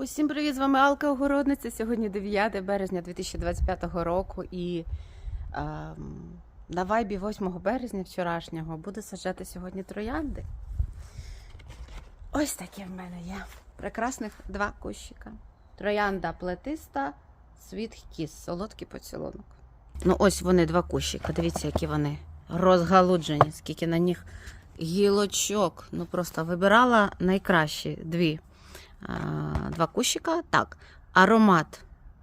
Усім привіт! З вами Алка Огородниця. Сьогодні 9 березня 2025 року і ем, на вайбі 8 березня вчорашнього буду саджати сьогодні троянди. Ось такі в мене є. Прекрасних два кущика. Троянда плетиста, світ кіс, солодкий поцілунок. Ну, ось вони два кущика. Дивіться, які вони розгалуджені, скільки на них гілочок. Ну просто вибирала найкращі дві. Два кущика. Так, аромат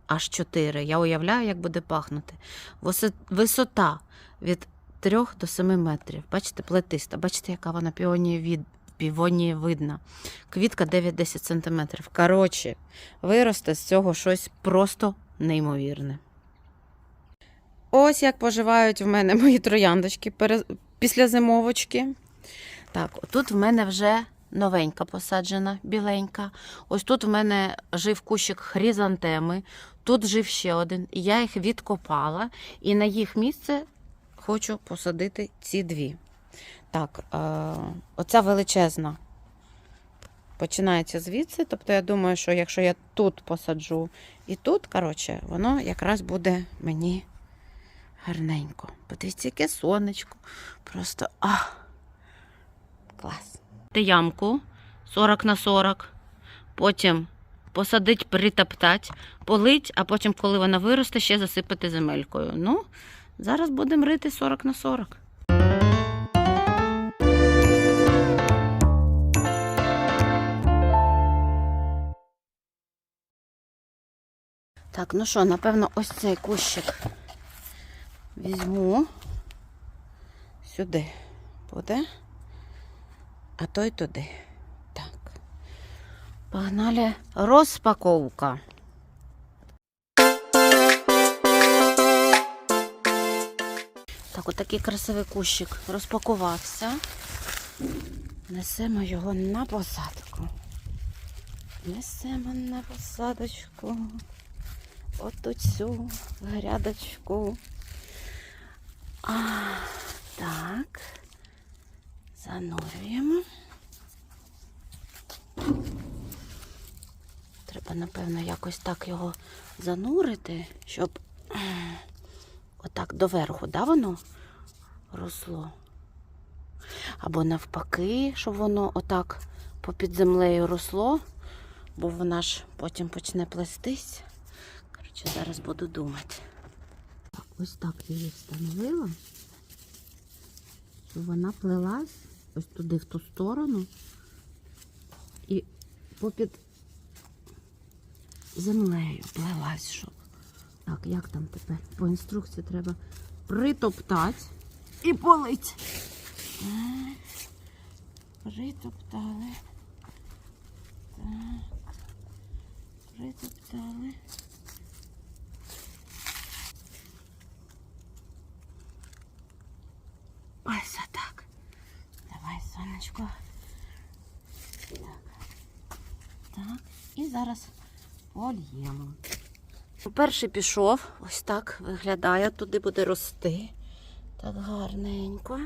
аж 4. Я уявляю, як буде пахнути. Висота від 3 до 7 метрів. Бачите, плетиста. Бачите, яка вона піонія від. Півонії видно. Квітка 9-10 см. Коротше, виросте з цього щось просто неймовірне. Ось як поживають в мене мої трояндочки після зимовочки. Так, тут в мене вже новенька посаджена, біленька. Ось тут в мене жив кущик хризантеми, тут жив ще один. І я їх відкопала, і на їх місце хочу посадити ці дві. Так, е, оця величезна починається звідси. Тобто, я думаю, що якщо я тут посаджу і тут, коротше, воно якраз буде мені гарненько. Подивіться, яке сонечко. Просто а, клас. Ямку 40 на 40, потім посадить, притоптать, полить, а потім, коли вона виросте, ще засипати земелькою. Ну, зараз будемо рити 40 на 40. Так, ну що, напевно, ось цей кущик візьму сюди буде, а той туди. Так. Погнали розпаковка. Так, отакий красивий кущик розпакувався. Несемо його на посадку. Несемо на посадочку. От цю грядочку. А, так. Занурюємо. Треба, напевно, якось так його занурити, щоб отак доверху, да, воно росло. Або навпаки, щоб воно отак попід землею росло, бо вона ж потім почне плестись. Коротше, зараз буду думати. Ось так її встановила, щоб вона плелась ось туди, в ту сторону. І попід землею плелась, щоб. Так, як там тепер? По інструкції треба притоптати і полить. Притоптали. Так. Притоптали. Ось так. Так. Так. І зараз польємо. Перший пішов, ось так виглядає, туди буде рости. Так гарненько.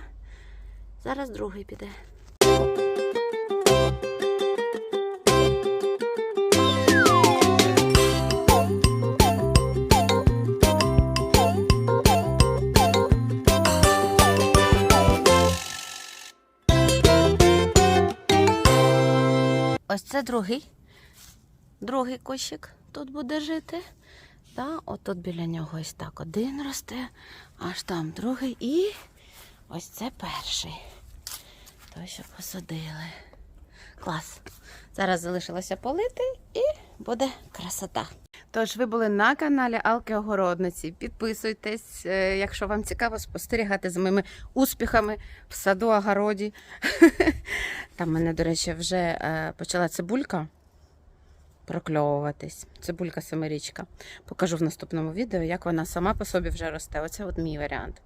Зараз другий піде. Ось це другий. Другий кущик тут буде жити. Та, отут біля нього ось так один росте, аж там другий і ось це перший. Той, що посадили. Клас. Зараз залишилося полити і буде красота. Тож, ви були на каналі Алки Огородниці. Підписуйтесь, е, якщо вам цікаво спостерігати за моїми успіхами в саду огороді. Там мене, до речі, вже е, почала цибулька прокльовуватись. Цибулька семирічка. Покажу в наступному відео, як вона сама по собі вже росте. Оце от мій варіант.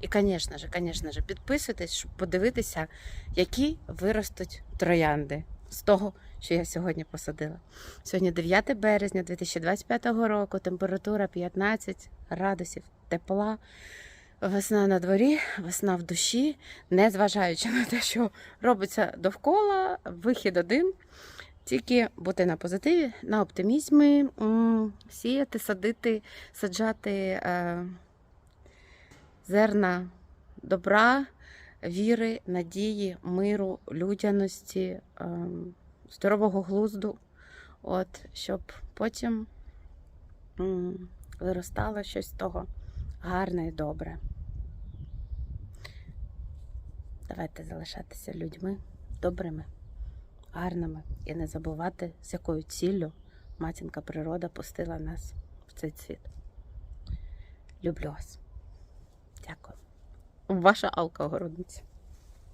І, звісно ж, звісно ж, підписуйтесь, щоб подивитися, які виростуть троянди з того, що я сьогодні посадила. Сьогодні 9 березня 2025 року, температура 15 градусів тепла. Весна на дворі, весна в душі, незважаючи на те, що робиться довкола, вихід один. Тільки бути на позитиві, на оптимізмі, сіяти, садити, саджати е, зерна добра, віри, надії, миру, людяності, е, здорового глузду, от, щоб потім виростало щось з того гарне і добре. Давайте залишатися людьми добрими, гарними і не забувати, з якою ціллю матінка природа пустила нас в цей світ. Люблю вас. Дякую. Ваша Алка Огородниця.